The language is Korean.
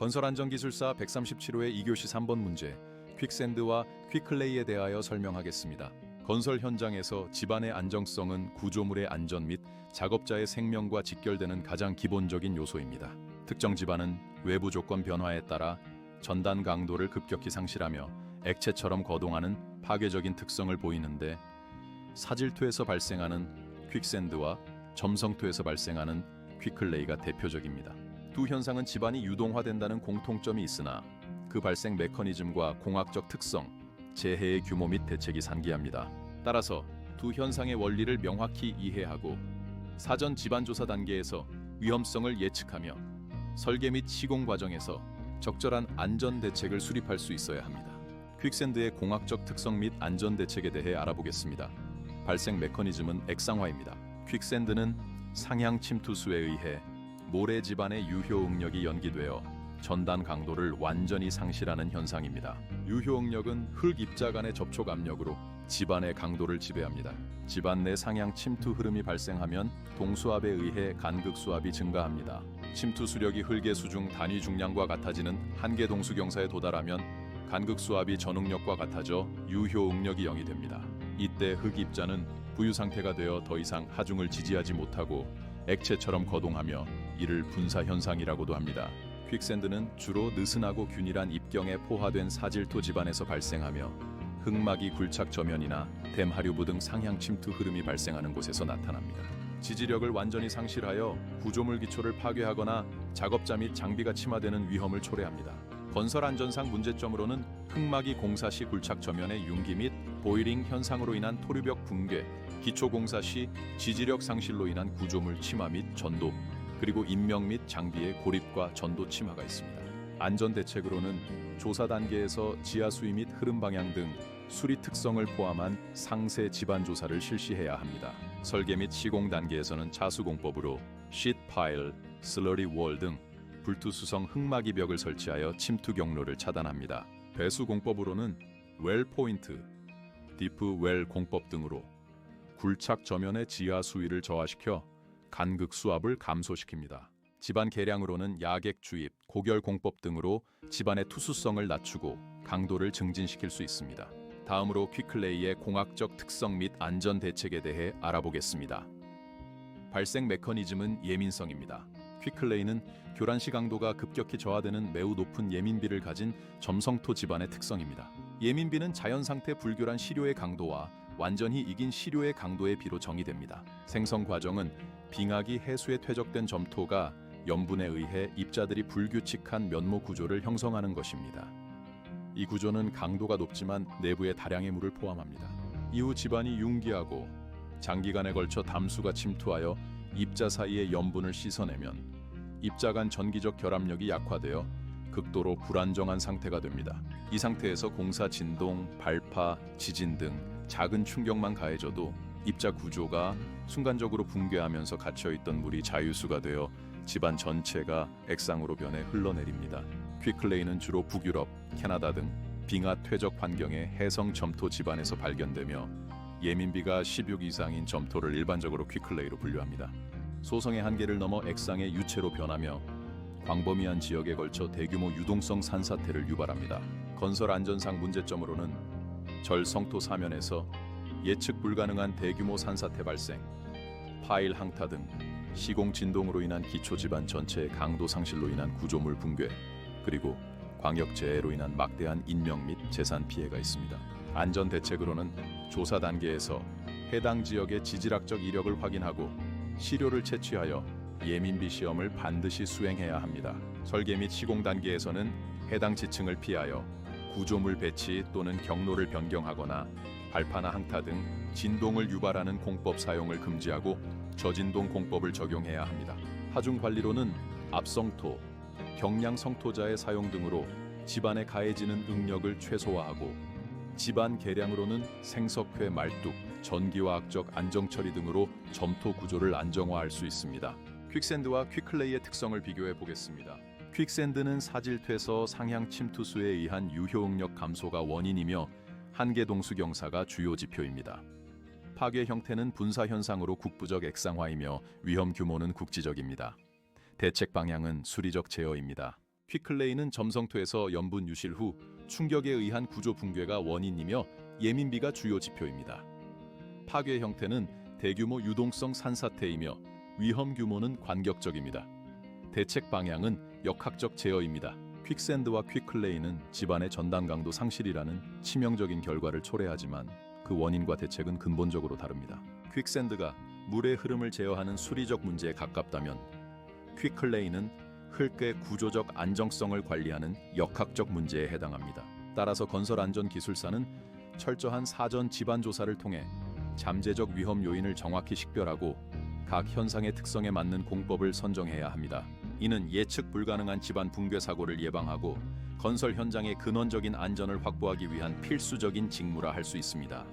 건설안전기술사 137호의 2교시 3번 문제 퀵샌드와 퀵클레이에 대하여 설명하겠습니다. 건설 현장에서 집안의 안정성은 구조물의 안전 및 작업자의 생명과 직결되는 가장 기본적인 요소입니다. 특정 집안은 외부 조건 변화에 따라 전단 강도를 급격히 상실하며 액체처럼 거동하는 파괴적인 특성을 보이는데 사질토에서 발생하는 퀵샌드와 점성토에서 발생하는 퀵클레이가 대표적입니다. 두 현상은 집안이 유동화된다는 공통점이 있으나 그 발생 메커니즘과 공학적 특성, 재해의 규모 및 대책이 상기합니다. 따라서 두 현상의 원리를 명확히 이해하고 사전 집안 조사 단계에서 위험성을 예측하며 설계 및 시공 과정에서 적절한 안전 대책을 수립할 수 있어야 합니다. 퀵샌드의 공학적 특성 및 안전 대책에 대해 알아보겠습니다. 발생 메커니즘은 액상화입니다. 퀵샌드는 상향 침투수에 의해 모래 집안의 유효 응력이 연기되어 전단 강도를 완전히 상실하는 현상입니다. 유효 응력은 흙 입자 간의 접촉 압력으로 집안의 강도를 지배합니다. 집안 내 상향 침투 흐름이 발생하면 동수압에 의해 간극 수압이 증가합니다. 침투 수력이 흙의 수중 단위 중량과 같아지는 한계 동수 경사에 도달하면 간극 수압이 전응력과 같아져 유효 응력이 0이 됩니다. 이때 흙 입자는 부유 상태가 되어 더 이상 하중을 지지하지 못하고 액체처럼 거동하며 이를 분사 현상이라고도 합니다. 퀵샌드는 주로 느슨하고 균일한 입경에 포화된 사질토 집안에서 발생하며 흙막이 굴착 저면이나 댐 하류부 등 상향 침투 흐름이 발생하는 곳에서 나타납니다. 지지력을 완전히 상실하여 구조물 기초를 파괴하거나 작업자 및 장비가 침하되는 위험을 초래합니다. 건설 안전상 문제점으로는 흙막이 공사 시 굴착 저면의 융기 및 보이링 현상으로 인한 토류벽 붕괴, 기초 공사 시 지지력 상실로 인한 구조물 침하 및 전도, 그리고 인명 및 장비의 고립과 전도 침하가 있습니다. 안전 대책으로는 조사 단계에서 지하 수위 및 흐름 방향 등 수리 특성을 포함한 상세 집안 조사를 실시해야 합니다. 설계 및 시공 단계에서는 차수공법으로 쉿 파일, 슬러리 월 등 불투수성 흙막이 벽을 설치하여 침투 경로를 차단합니다. 배수 공법으로는 웰 포인트, 디프 웰 공법 등으로 굴착 저면의 지하 수위를 저하시켜 간극 수압을 감소시킵니다. 집안 계량으로는 야객 주입, 고결 공법 등으로 집안의 투수성을 낮추고 강도를 증진시킬 수 있습니다. 다음으로 퀵클레이의 공학적 특성 및 안전 대책에 대해 알아보겠습니다. 발생 메커니즘은 예민성입니다. 퀵클레이는 교란시 강도가 급격히 저하되는 매우 높은 예민비를 가진 점성토 집안의 특성입니다. 예민비는 자연 상태 불교란 시료의 강도와 완전히 이긴 시료의 강도의 비로 정의됩니다. 생성 과정은 빙하기 해수에 퇴적된 점토가 염분에 의해 입자들이 불규칙한 면모 구조를 형성하는 것입니다. 이 구조는 강도가 높지만 내부에 다량의 물을 포함합니다. 이후 집안이 융기하고 장기간에 걸쳐 담수가 침투하여 입자 사이의 염분을 씻어내면 입자 간 전기적 결합력이 약화되어 극도로 불안정한 상태가 됩니다. 이 상태에서 공사 진동, 발파, 지진 등 작은 충격만 가해져도 입자 구조가 순간적으로 붕괴하면서 갇혀있던 물이 자유수가 되어 집안 전체가 액상으로 변해 흘러내립니다. 퀵클레이는 주로 북유럽, 캐나다 등 빙하 퇴적 환경의 해성 점토 집안에서 발견되며 예민비가 16 이상인 점토를 일반적으로 퀵클레이로 분류합니다. 소성의 한계를 넘어 액상의 유체로 변하며 광범위한 지역에 걸쳐 대규모 유동성 산사태를 유발합니다. 건설 안전상 문제점으로는 절 성토 사면에서 예측 불가능한 대규모 산사태 발생, 파일 항타 등 시공 진동으로 인한 기초 집안 전체의 강도 상실로 인한 구조물 붕괴, 그리고 광역 재해로 인한 막대한 인명 및 재산 피해가 있습니다. 안전 대책으로는 조사 단계에서 해당 지역의 지질학적 이력을 확인하고 시료를 채취하여 예민비 시험을 반드시 수행해야 합니다. 설계 및 시공 단계에서는 해당 지층을 피하여 구조물 배치 또는 경로를 변경하거나 발파나 항타 등 진동을 유발하는 공법 사용을 금지하고 저진동 공법을 적용해야 합니다. 하중 관리로는 압성토, 경량 성토자의 사용 등으로 집안에 가해지는 응력을 최소화하고 집안 계량으로는 생석회 말뚝, 전기화학적 안정 처리 등으로 점토 구조를 안정화할 수 있습니다. 퀵샌드와 퀵클레이의 특성을 비교해 보겠습니다. 퀵샌드는 사질퇴서 상향 침투수에 의한 유효 응력 감소가 원인이며 한계 동수 경사가 주요 지표입니다. 파괴 형태는 분사 현상으로 국부적 액상화이며 위험 규모는 국지적입니다. 대책 방향은 수리적 제어입니다. 퀵클레이는 점성토에서 염분 유실 후 충격에 의한 구조 붕괴가 원인이며 예민비가 주요 지표입니다. 파괴 형태는 대규모 유동성 산사태이며 위험 규모는 관격적입니다. 대책 방향은 역학적 제어입니다. 퀵샌드와 퀵클레이는 집안의 전단 강도 상실이라는 치명적인 결과를 초래하지만 그 원인과 대책은 근본적으로 다릅니다. 퀵샌드가 물의 흐름을 제어하는 수리적 문제에 가깝다면 퀵클레이는 흙의 구조적 안정성을 관리하는 역학적 문제에 해당합니다. 따라서 건설 안전 기술사는 철저한 사전 집안 조사를 통해 잠재적 위험 요인을 정확히 식별하고 각 현상의 특성에 맞는 공법을 선정해야 합니다. 이는 예측 불가능한 집안 붕괴 사고를 예방하고 건설 현장의 근원적인 안전을 확보하기 위한 필수적인 직무라 할 수 있습니다.